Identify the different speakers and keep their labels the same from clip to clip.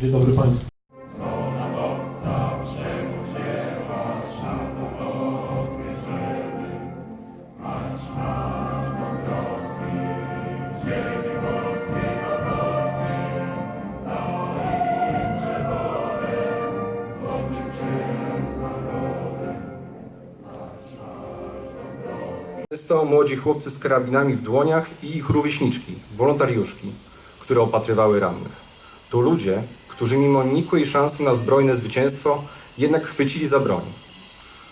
Speaker 1: Dzień dobry Państwu. są młodzi chłopcy z karabinami w dłoniach i ich rówieśniczki, wolontariuszki, które opatrywały rannych. To ludzie, którzy mimo nikłej szansy na zbrojne zwycięstwo jednak chwycili za broń.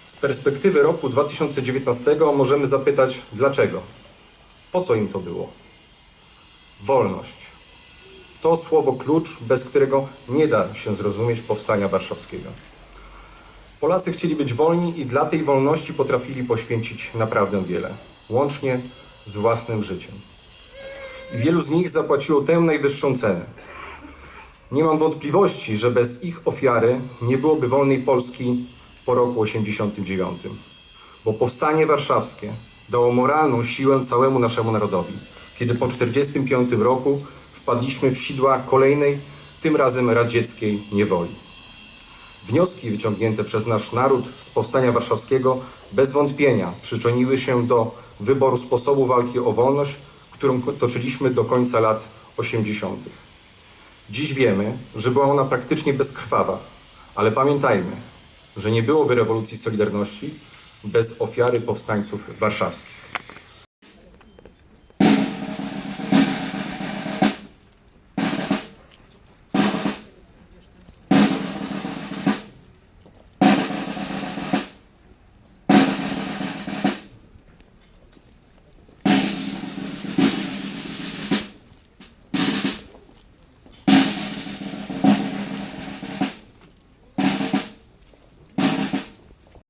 Speaker 1: Z perspektywy roku 2019 możemy zapytać dlaczego? Po co im to było? Wolność. To słowo klucz, bez którego nie da się zrozumieć powstania warszawskiego. Polacy chcieli być wolni i dla tej wolności potrafili poświęcić naprawdę wiele, łącznie z własnym życiem. I wielu z nich zapłaciło tę najwyższą cenę. Nie mam wątpliwości, że bez ich ofiary nie byłoby wolnej Polski po roku 89. Bo powstanie warszawskie dało moralną siłę całemu naszemu narodowi, kiedy po 45 roku wpadliśmy w sidła kolejnej, tym razem radzieckiej niewoli. Wnioski wyciągnięte przez nasz naród z powstania warszawskiego bez wątpienia przyczyniły się do wyboru sposobu walki o wolność, którą toczyliśmy do końca lat 80. Dziś wiemy, że była ona praktycznie bezkrwawa, ale pamiętajmy, że nie byłoby rewolucji Solidarności bez ofiary powstańców warszawskich.